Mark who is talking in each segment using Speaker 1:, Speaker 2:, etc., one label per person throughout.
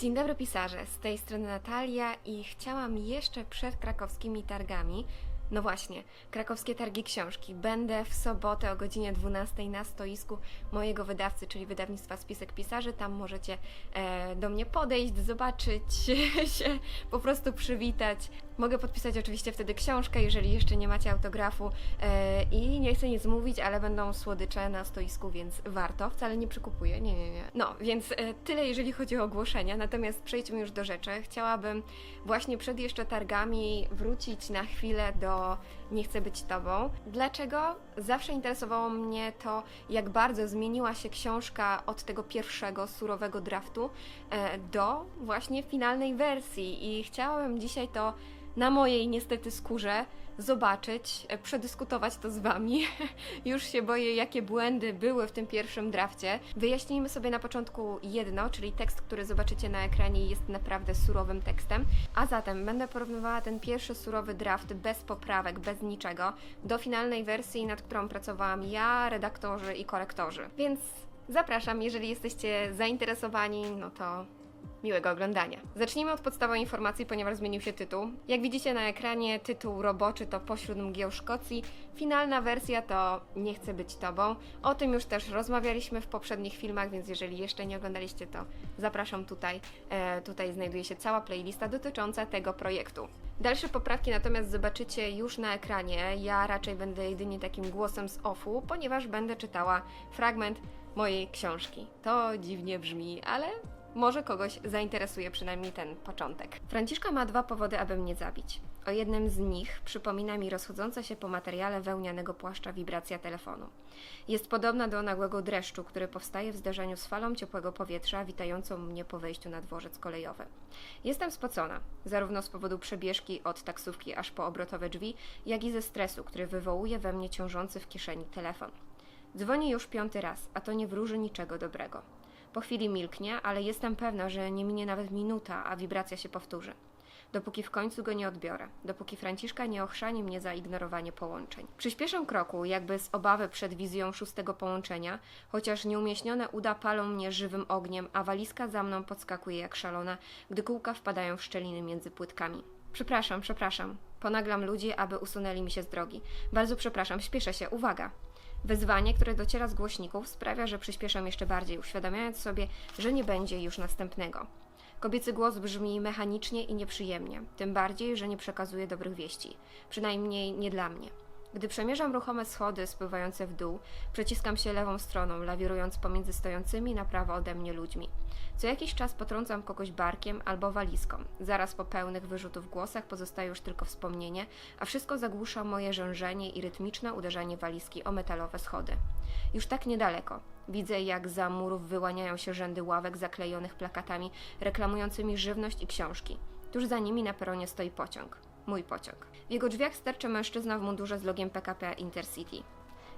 Speaker 1: Dzień dobry pisarze, z tej strony Natalia i chciałam jeszcze przed krakowskimi targami, no właśnie, krakowskie targi książki. Będę w sobotę o godzinie 12 na stoisku mojego wydawcy, czyli wydawnictwa Spisek Pisarzy. Tam możecie e, do mnie podejść, zobaczyć się, po prostu przywitać. Mogę podpisać oczywiście wtedy książkę, jeżeli jeszcze nie macie autografu e, i nie chcę nic mówić, ale będą słodycze na stoisku, więc warto. Wcale nie przykupuję, nie, nie, nie. No, więc e, tyle jeżeli chodzi o ogłoszenia, natomiast przejdźmy już do rzeczy. Chciałabym właśnie przed jeszcze targami wrócić na chwilę do Nie chcę być tobą. Dlaczego? Zawsze interesowało mnie to, jak bardzo zmieniła się książka od tego pierwszego surowego draftu e, do właśnie finalnej wersji i chciałabym dzisiaj to na mojej niestety skórze zobaczyć, e, przedyskutować to z Wami. Już się boję, jakie błędy były w tym pierwszym drafcie. Wyjaśnijmy sobie na początku jedno, czyli tekst, który zobaczycie na ekranie jest naprawdę surowym tekstem. A zatem będę porównywała ten pierwszy surowy draft bez poprawek, bez niczego, do finalnej wersji, nad którą pracowałam ja, redaktorzy i korektorzy. Więc zapraszam, jeżeli jesteście zainteresowani, no to Miłego oglądania. Zacznijmy od podstawowej informacji, ponieważ zmienił się tytuł. Jak widzicie na ekranie, tytuł roboczy to Pośród mgieł Szkocji, finalna wersja to Nie chcę być tobą. O tym już też rozmawialiśmy w poprzednich filmach, więc jeżeli jeszcze nie oglądaliście, to zapraszam tutaj. E, tutaj znajduje się cała playlista dotycząca tego projektu. Dalsze poprawki natomiast zobaczycie już na ekranie. Ja raczej będę jedynie takim głosem z offu, ponieważ będę czytała fragment mojej książki. To dziwnie brzmi, ale może kogoś zainteresuje przynajmniej ten początek. Franciszka ma dwa powody, aby mnie zabić. O jednym z nich przypomina mi rozchodząca się po materiale wełnianego płaszcza wibracja telefonu. Jest podobna do nagłego dreszczu, który powstaje w zderzeniu z falą ciepłego powietrza witającą mnie po wejściu na dworzec kolejowy. Jestem spocona, zarówno z powodu przebieżki od taksówki aż po obrotowe drzwi, jak i ze stresu, który wywołuje we mnie ciążący w kieszeni telefon. Dzwoni już piąty raz, a to nie wróży niczego dobrego. Po chwili milknie, ale jestem pewna, że nie minie nawet minuta, a wibracja się powtórzy. Dopóki w końcu go nie odbiorę, dopóki Franciszka nie ochrzani mnie za ignorowanie połączeń. Przyspieszę kroku, jakby z obawy przed wizją szóstego połączenia, chociaż nieumieśnione uda palą mnie żywym ogniem, a walizka za mną podskakuje jak szalona, gdy kółka wpadają w szczeliny między płytkami. Przepraszam, przepraszam. Ponaglam ludzi, aby usunęli mi się z drogi. Bardzo przepraszam, śpieszę się, uwaga! Wezwanie, które dociera z głośników, sprawia, że przyspieszam jeszcze bardziej, uświadamiając sobie, że nie będzie już następnego. Kobiecy głos brzmi mechanicznie i nieprzyjemnie, tym bardziej, że nie przekazuje dobrych wieści, przynajmniej nie dla mnie. Gdy przemierzam ruchome schody spływające w dół, przeciskam się lewą stroną, lawirując pomiędzy stojącymi na prawo ode mnie ludźmi. Co jakiś czas potrącam kogoś barkiem albo walizką. Zaraz po pełnych wyrzutów głosach pozostaje już tylko wspomnienie, a wszystko zagłusza moje rzężenie i rytmiczne uderzanie walizki o metalowe schody. Już tak niedaleko. Widzę, jak za murów wyłaniają się rzędy ławek zaklejonych plakatami reklamującymi żywność i książki. Tuż za nimi na peronie stoi pociąg. Mój pociąg. W jego drzwiach sterczy mężczyzna w mundurze z logiem PKP Intercity.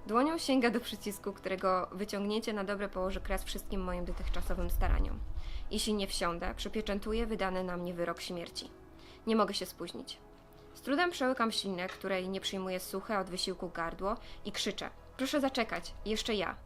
Speaker 1: Dłonią sięga do przycisku, którego wyciągnięcie na dobre położy kres wszystkim moim dotychczasowym staraniom. Jeśli nie wsiądę, przypieczętuję wydany na mnie wyrok śmierci. Nie mogę się spóźnić. Z trudem przełykam ślinę, której nie przyjmuję suche od wysiłku gardło i krzyczę. Proszę zaczekać, jeszcze ja.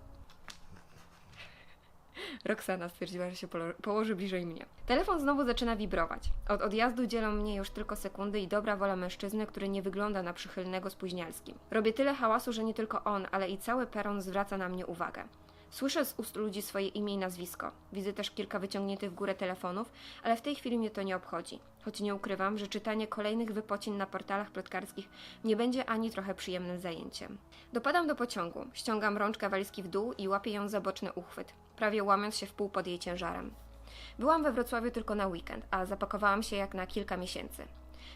Speaker 1: Roxana stwierdziła, że się położy bliżej mnie. Telefon znowu zaczyna wibrować. Od odjazdu dzielą mnie już tylko sekundy i dobra wola mężczyzny, który nie wygląda na przychylnego spóźnialskim. Robię tyle hałasu, że nie tylko on, ale i cały peron zwraca na mnie uwagę. Słyszę z ust ludzi swoje imię i nazwisko. Widzę też kilka wyciągniętych w górę telefonów, ale w tej chwili mnie to nie obchodzi. Choć nie ukrywam, że czytanie kolejnych wypocin na portalach plotkarskich nie będzie ani trochę przyjemnym zajęciem. Dopadam do pociągu, ściągam rączkę walizki w dół i łapię ją za boczny uchwyt, prawie łamiąc się w pół pod jej ciężarem. Byłam we Wrocławiu tylko na weekend, a zapakowałam się jak na kilka miesięcy.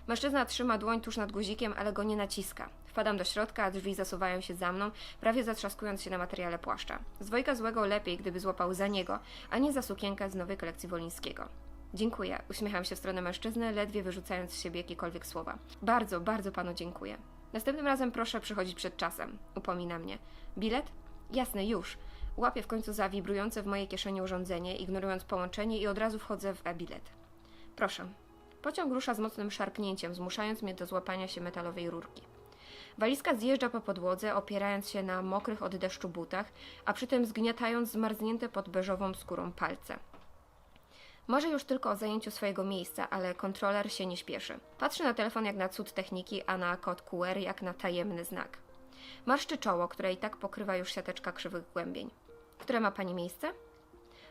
Speaker 1: Mężczyzna trzyma dłoń tuż nad guzikiem, ale go nie naciska. Wpadam do środka, a drzwi zasuwają się za mną, prawie zatrzaskując się na materiale płaszcza. Z Wojka Złego lepiej, gdyby złapał za niego, a nie za sukienkę z nowej kolekcji Wolińskiego. Dziękuję, uśmiecham się w stronę mężczyzny, ledwie wyrzucając z siebie jakiekolwiek słowa. Bardzo, bardzo panu dziękuję. Następnym razem proszę przychodzić przed czasem, upomina mnie. Bilet? Jasne, już. Łapię w końcu za wibrujące w mojej kieszeni urządzenie, ignorując połączenie i od razu wchodzę w e-bilet. Proszę. Pociąg rusza z mocnym szarpnięciem, zmuszając mnie do złapania się metalowej rurki. Walizka zjeżdża po podłodze, opierając się na mokrych od deszczu butach, a przy tym zgniatając zmarznięte pod beżową skórą palce. Marzę już tylko o zajęciu swojego miejsca, ale kontroler się nie śpieszy. Patrzy na telefon jak na cud techniki, a na kod QR jak na tajemny znak. Marszczy czoło, które i tak pokrywa już siateczka krzywych głębień. Które ma pani miejsce?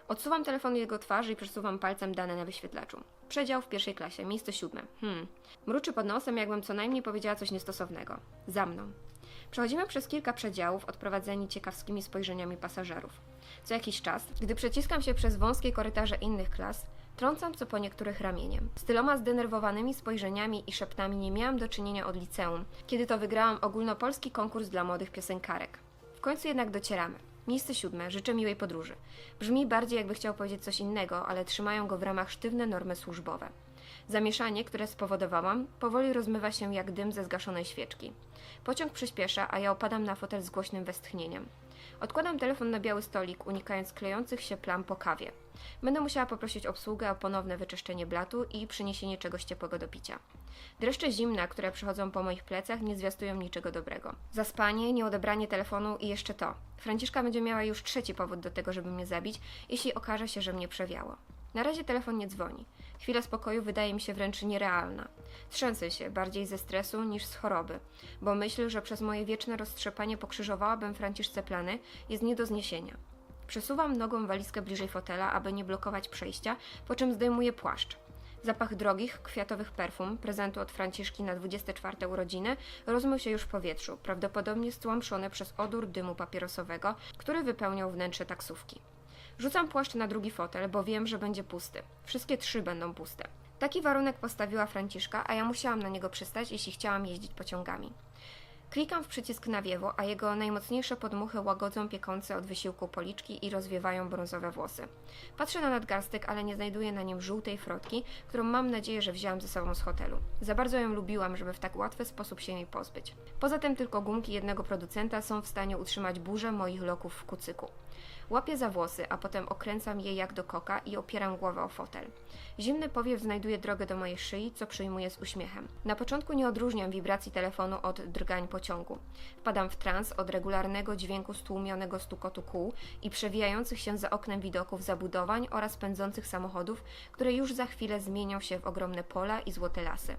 Speaker 1: Odsuwam telefon jego twarzy i przesuwam palcem dane na wyświetlaczu. Przedział w pierwszej klasie, miejsce siódme. Hmm. Mruczy pod nosem, jakbym co najmniej powiedziała coś niestosownego. Za mną. Przechodzimy przez kilka przedziałów, odprowadzeni ciekawskimi spojrzeniami pasażerów. Co jakiś czas, gdy przeciskam się przez wąskie korytarze innych klas, trącam co po niektórych ramieniem. Z tyloma zdenerwowanymi spojrzeniami i szeptami nie miałam do czynienia od liceum, kiedy to wygrałam ogólnopolski konkurs dla młodych piosenkarek. W końcu jednak docieramy. Miejsce siódme. Życzę miłej podróży. Brzmi bardziej jakby chciał powiedzieć coś innego, ale trzymają go w ramach sztywne normy służbowe. Zamieszanie, które spowodowałam, powoli rozmywa się jak dym ze zgaszonej świeczki. Pociąg przyspiesza, a ja opadam na fotel z głośnym westchnieniem. Odkładam telefon na biały stolik, unikając klejących się plam po kawie. Będę musiała poprosić obsługę o ponowne wyczyszczenie blatu i przyniesienie czegoś ciepłego do picia. Dreszcze zimna, które przychodzą po moich plecach, nie zwiastują niczego dobrego. Zaspanie, nieodebranie telefonu i jeszcze to. Franciszka będzie miała już trzeci powód do tego, żeby mnie zabić, jeśli okaże się, że mnie przewiało. Na razie telefon nie dzwoni. Chwila spokoju wydaje mi się wręcz nierealna. Trzęsę się bardziej ze stresu niż z choroby, bo myśl, że przez moje wieczne roztrzepanie pokrzyżowałabym Franciszce plany, jest nie do zniesienia. Przesuwam nogą walizkę bliżej fotela, aby nie blokować przejścia, po czym zdejmuję płaszcz. Zapach drogich, kwiatowych perfum, prezentu od Franciszki na 24 urodziny, rozmył się już w powietrzu, prawdopodobnie stłamszony przez odór dymu papierosowego, który wypełniał wnętrze taksówki. Rzucam płaszcz na drugi fotel, bo wiem, że będzie pusty. Wszystkie trzy będą puste. Taki warunek postawiła Franciszka, a ja musiałam na niego przystać, jeśli chciałam jeździć pociągami. Klikam w przycisk na wiewo, a jego najmocniejsze podmuchy łagodzą piekące od wysiłku policzki i rozwiewają brązowe włosy. Patrzę na nadgarstek, ale nie znajduję na nim żółtej frotki, którą mam nadzieję, że wzięłam ze sobą z hotelu. Za bardzo ją lubiłam, żeby w tak łatwy sposób się jej pozbyć. Poza tym tylko gumki jednego producenta są w stanie utrzymać burzę moich loków w kucyku. Łapię za włosy, a potem okręcam je jak do koka i opieram głowę o fotel. Zimny powiew znajduje drogę do mojej szyi, co przyjmuję z uśmiechem. Na początku nie odróżniam wibracji telefonu od drgań pociągu. Wpadam w trans od regularnego dźwięku stłumionego stukotu kół i przewijających się za oknem widoków zabudowań oraz pędzących samochodów, które już za chwilę zmienią się w ogromne pola i złote lasy.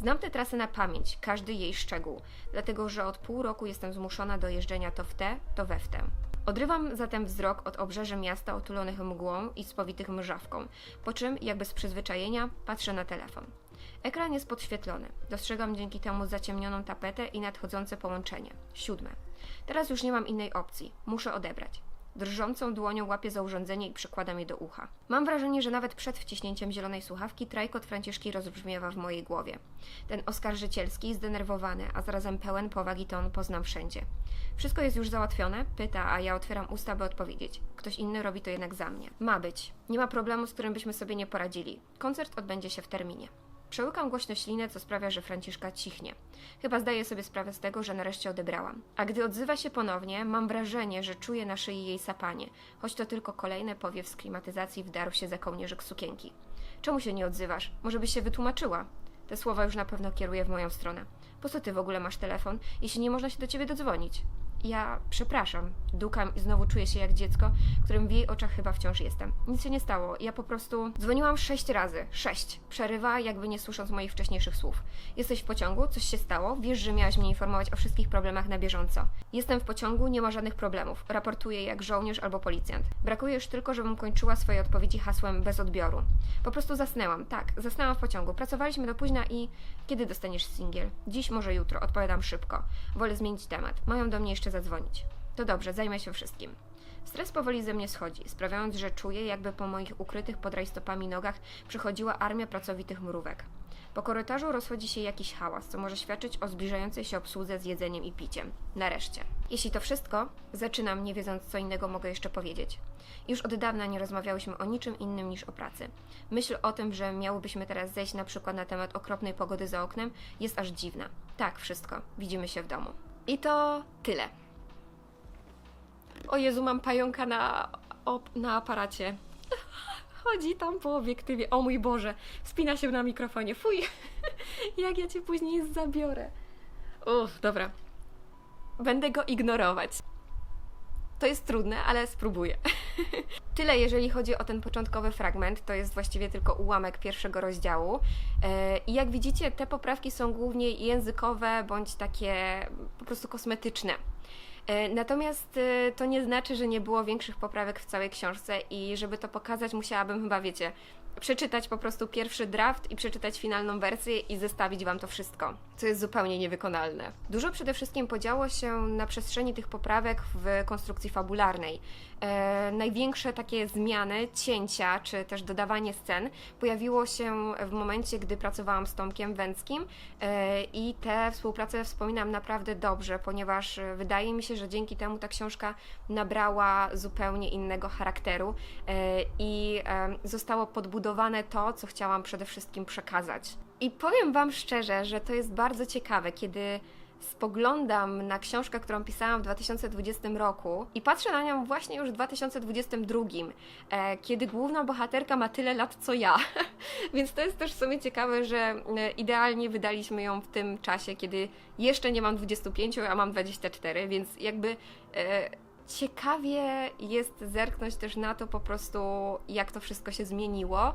Speaker 1: Znam tę trasę na pamięć, każdy jej szczegół, dlatego że od pół roku jestem zmuszona do jeżdżenia to w tę, to we w tę. Odrywam zatem wzrok od obrzeży miasta otulonych mgłą i spowitych mrzawką, po czym, jakby z przyzwyczajenia, patrzę na telefon. Ekran jest podświetlony. Dostrzegam dzięki temu zaciemnioną tapetę i nadchodzące połączenie. Siódme. Teraz już nie mam innej opcji. Muszę odebrać. Drżącą dłonią łapię za urządzenie i przykładam je do ucha. Mam wrażenie, że nawet przed wciśnięciem zielonej słuchawki trajkot Franciszki rozbrzmiewa w mojej głowie. Ten oskarżycielski, zdenerwowany, a zarazem pełen powagi ton poznam wszędzie. Wszystko jest już załatwione? Pyta, a ja otwieram usta, by odpowiedzieć. Ktoś inny robi to jednak za mnie. Ma być. Nie ma problemu, z którym byśmy sobie nie poradzili. Koncert odbędzie się w terminie. Przełykam głośno ślinę, co sprawia, że Franciszka cichnie. Chyba zdaje sobie sprawę z tego, że nareszcie odebrałam. A gdy odzywa się ponownie, mam wrażenie, że czuję na szyi jej sapanie, choć to tylko kolejny powiew z klimatyzacji wdarł się za kołnierzyk sukienki. Czemu się nie odzywasz? Może byś się wytłumaczyła? Te słowa już na pewno kieruje w moją stronę. Po co ty w ogóle masz telefon, jeśli nie można się do ciebie dodzwonić? Ja przepraszam. Dukam i znowu czuję się jak dziecko, którym w jej oczach chyba wciąż jestem. Nic się nie stało. Ja po prostu dzwoniłam sześć razy. Sześć. Przerywa, jakby nie słysząc moich wcześniejszych słów. Jesteś w pociągu? Coś się stało? Wiesz, że miałaś mnie informować o wszystkich problemach na bieżąco. Jestem w pociągu, nie ma żadnych problemów. Raportuję jak żołnierz albo policjant. Brakuje już tylko, żebym kończyła swoje odpowiedzi hasłem bez odbioru. Po prostu zasnęłam. Tak, zasnęłam w pociągu. Pracowaliśmy do późna i... Kiedy dostaniesz singiel? Dziś, może jutro. Odpowiadam szybko. Wolę zmienić temat. Mają do mnie jeszcze zadzwonić. To dobrze, zajmę się wszystkim. Stres powoli ze mnie schodzi, sprawiając, że czuję, jakby po moich ukrytych pod rajstopami nogach przychodziła armia pracowitych mrówek. Po korytarzu rozchodzi się jakiś hałas, co może świadczyć o zbliżającej się obsłudze z jedzeniem i piciem. Nareszcie. Jeśli to wszystko, zaczynam, nie wiedząc, co innego mogę jeszcze powiedzieć. Już od dawna nie rozmawiałyśmy o niczym innym niż o pracy. Myśl o tym, że miałybyśmy teraz zejść na przykład na temat okropnej pogody za oknem, jest aż dziwna. Tak, wszystko. Widzimy się w domu. I to tyle. O Jezu, mam pająka na, op- na aparacie. Chodzi tam po obiektywie. O mój Boże, spina się na mikrofonie. Fuj, jak ja cię później zabiorę. Uff, dobra. Będę go ignorować. To jest trudne, ale spróbuję. Tyle, jeżeli chodzi o ten początkowy fragment. To jest właściwie tylko ułamek pierwszego rozdziału. E, I jak widzicie, te poprawki są głównie językowe bądź takie po prostu kosmetyczne. E, Natomiast e, to nie znaczy, że nie było większych poprawek w całej książce i żeby to pokazać, musiałabym chyba, wiecie, przeczytać po prostu pierwszy draft i przeczytać finalną wersję i zestawić Wam to wszystko, co jest zupełnie niewykonalne. Dużo przede wszystkim podziało się na przestrzeni tych poprawek w konstrukcji fabularnej. E, największe takie zmiany, cięcia czy też dodawanie scen pojawiło się w momencie, gdy pracowałam z Tomkiem Węckim e, i tę współpracę wspominam naprawdę dobrze, ponieważ wydaje mi się, że dzięki temu ta książka nabrała zupełnie innego charakteru e, i e, zostało podbudowane to, co chciałam przede wszystkim przekazać. I powiem Wam szczerze, że to jest bardzo ciekawe, kiedy spoglądam na książkę, którą pisałam w 2020 roku i patrzę na nią właśnie już w 2022, e, kiedy główna bohaterka ma tyle lat co ja. Więc to jest też w sumie ciekawe, że e, idealnie wydaliśmy ją w tym czasie, kiedy jeszcze nie mam 25, a mam 24, więc jakby e, ciekawie jest zerknąć też na to po prostu, jak to wszystko się zmieniło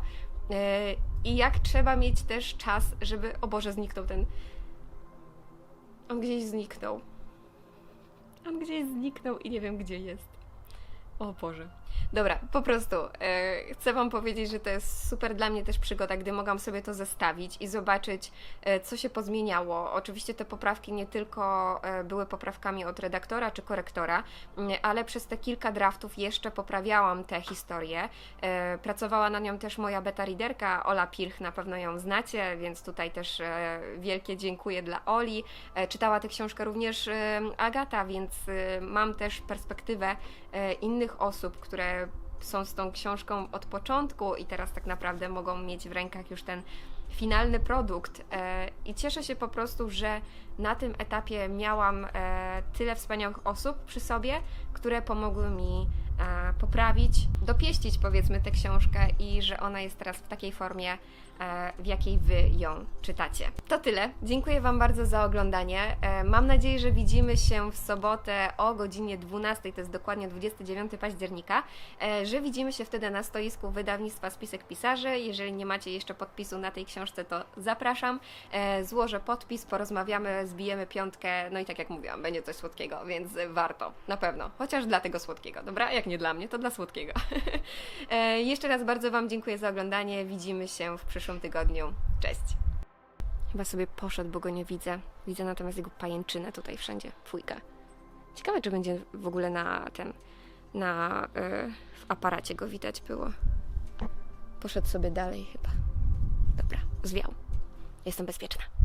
Speaker 1: e, i jak trzeba mieć też czas, żeby. O Boże, zniknął ten. On gdzieś zniknął. On gdzieś zniknął i nie wiem, gdzie jest. O Boże. Dobra, po prostu e, chcę Wam powiedzieć, że to jest super dla mnie też przygoda, gdy mogłam sobie to zestawić i zobaczyć, e, co się pozmieniało. Oczywiście te poprawki nie tylko e, były poprawkami od redaktora czy korektora, m, ale przez te kilka draftów jeszcze poprawiałam tę historię. E, pracowała na nią też moja beta readerka Ola Pirch, na pewno ją znacie, więc tutaj też e, wielkie dziękuję dla Oli. E, czytała tę książkę również e, Agata, więc e, mam też perspektywę e, innych osób, które są z tą książką od początku i teraz tak naprawdę mogą mieć w rękach już ten finalny produkt. E, I cieszę się po prostu, że na tym etapie miałam e, tyle wspaniałych osób przy sobie, które pomogły mi e, poprawić, dopieścić powiedzmy tę książkę i że ona jest teraz w takiej formie, w jakiej Wy ją czytacie. To tyle. Dziękuję Wam bardzo za oglądanie. E, Mam nadzieję, że widzimy się w sobotę o godzinie 12, to jest dokładnie 29 października, e, że widzimy się wtedy na stoisku wydawnictwa Spisek Pisarzy. Jeżeli nie macie jeszcze podpisu na tej książce, to zapraszam. E, Złożę podpis, porozmawiamy, zbijemy piątkę, no i tak jak mówiłam, będzie coś słodkiego, więc e, warto, na pewno. Chociaż dla tego słodkiego, dobra? Jak nie dla mnie, to dla słodkiego. E, Jeszcze raz bardzo Wam dziękuję za oglądanie. Widzimy się w przyszłym tygodniu. Cześć! Chyba sobie poszedł, bo go nie widzę. Widzę natomiast jego pajęczynę tutaj wszędzie. Fujka. Ciekawe, czy będzie w ogóle na ten, na, y, w aparacie go widać było. Poszedł sobie dalej chyba. Dobra, zwiał. Jestem bezpieczna.